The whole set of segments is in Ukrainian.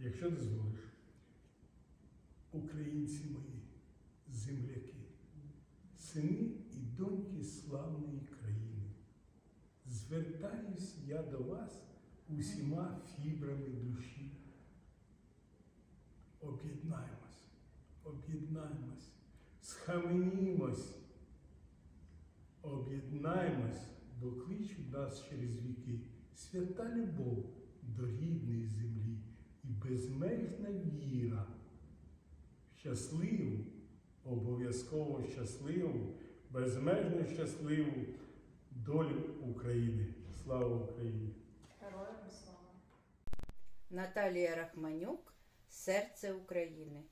якщо дозволиш, українці мої, земляки, сини і доньки славної країни, звертаюсь я до вас усіма фібрами душі. Об'єднаємось, об'єднаємось, схаменімось, об'єднаємось, бо кличуть нас через віки свята любов до рідної землі і безмежна віра. в Щасливу, обов'язково щасливу, безмежно щасливу долю України. Слава Україні! Героям слава! Наталія Рахманюк Серце України.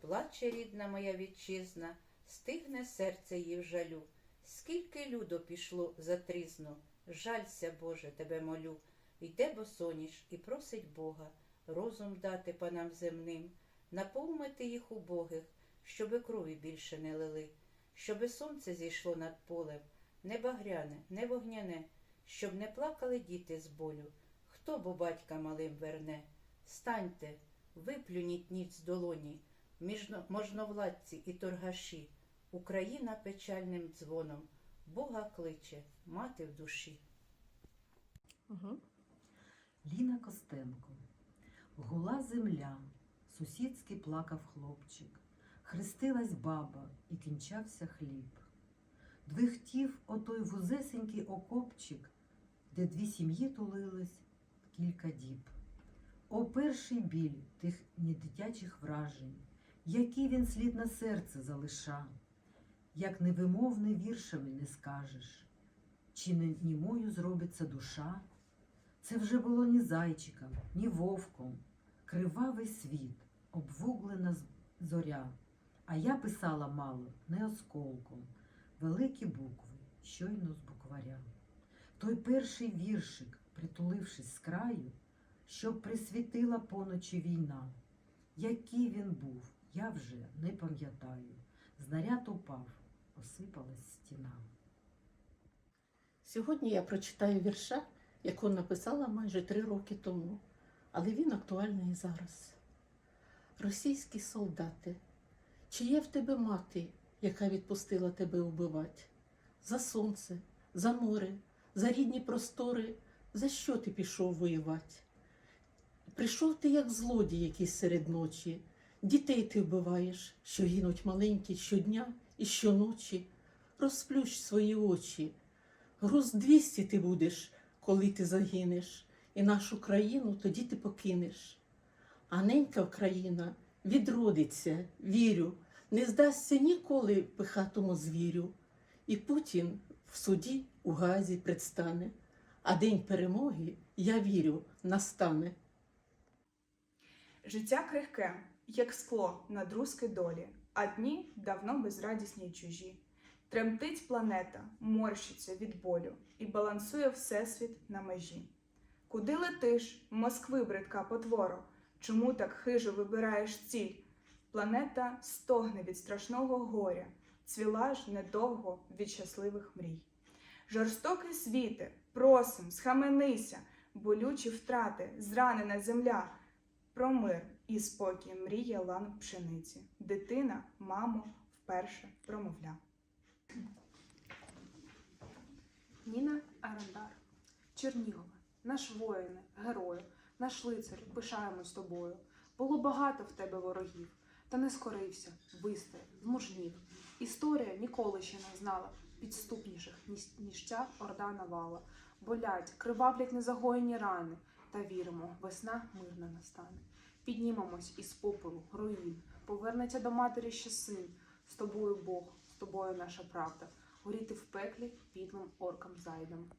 Плаче рідна моя вітчизна, стигне серце її в жалю. Скільки людо пішло за трізну, жалься, Боже, тебе молю. Йде босоніж і просить Бога розум дати панам земним, наповнити їх убогих, щоби крові більше не лили, щоби сонце зійшло над полем, не багряне, не вогняне, щоб не плакали діти з болю. Хто бо батька малим верне? Станьте, виплюніть ніць з долоні, можновладці і торгаші. Україна печальним дзвоном, Бога кличе, мати в душі. Угу. Ліна Костенко. Гула земля, сусідський плакав хлопчик, хрестилась баба і кінчався хліб. Двихтів отой вузесенький окопчик, де дві сім'ї тулились кілька діб. О перший біль тих недитячих вражень, який він слід на серце залиша, як невимовне віршами не скажеш, чи не німою зробиться душа. Це вже було ні зайчиком, ні вовком, кривавий світ, обвуглена зоря. А я писала мало, не осколком, великі букви, щойно з букваря. Той перший віршик, притулившись з краю, що присвітила поночі війна. Який він був, я вже не пам'ятаю. Знаряд упав, осипалась стіна. Сьогодні я прочитаю вірша, яку написала майже три роки тому, але він актуальний і зараз. Російські солдати, чи є в тебе мати, яка відпустила тебе убивать? За сонце, за море, за рідні простори, за що ти пішов воювати? Прийшов ти, як злодій якийсь серед ночі, дітей ти вбиваєш, що гинуть маленькі щодня і щоночі. Розплющ свої очі. Груз 200 ти будеш, коли ти загинеш, і нашу країну тоді ти покинеш. А ненька Україна відродиться, вірю, не здасться ніколи пихатому звірю. І Путін в суді у Газі предстане, а день перемоги, я вірю, настане. Життя крихке, як скло на друзки долі, а дні давно безрадісні й чужі. Тремтить планета, морщиться від болю і балансує всесвіт на межі. Куди летиш, Москви, бридка потворо? Чому так хижо вибираєш ціль? Планета стогне від страшного горя, цвіла ж недовго від щасливих мрій. Жорстокий світе, просим, схаменися, болючі втрати, зранена земля. Про мир і спокій мріє лан пшениці. Дитина, мамо, вперше промовля. Ніна Арендар, Чернігова, наш воїне, герою, наш лицар, пишаємось тобою. Було багато в тебе ворогів, та не скорився, вистояв, змужнів. Історія ніколи ще не знала підступніших, ніж, ця орда навала. Болять, кривавлять незагоєні рани, та віримо, весна мирна настане. Піднімемось із попелу, руїн, повернеться до матері ще син. З тобою Бог, тобою наша правда. Горіти в пеклі підлим оркам зайдем.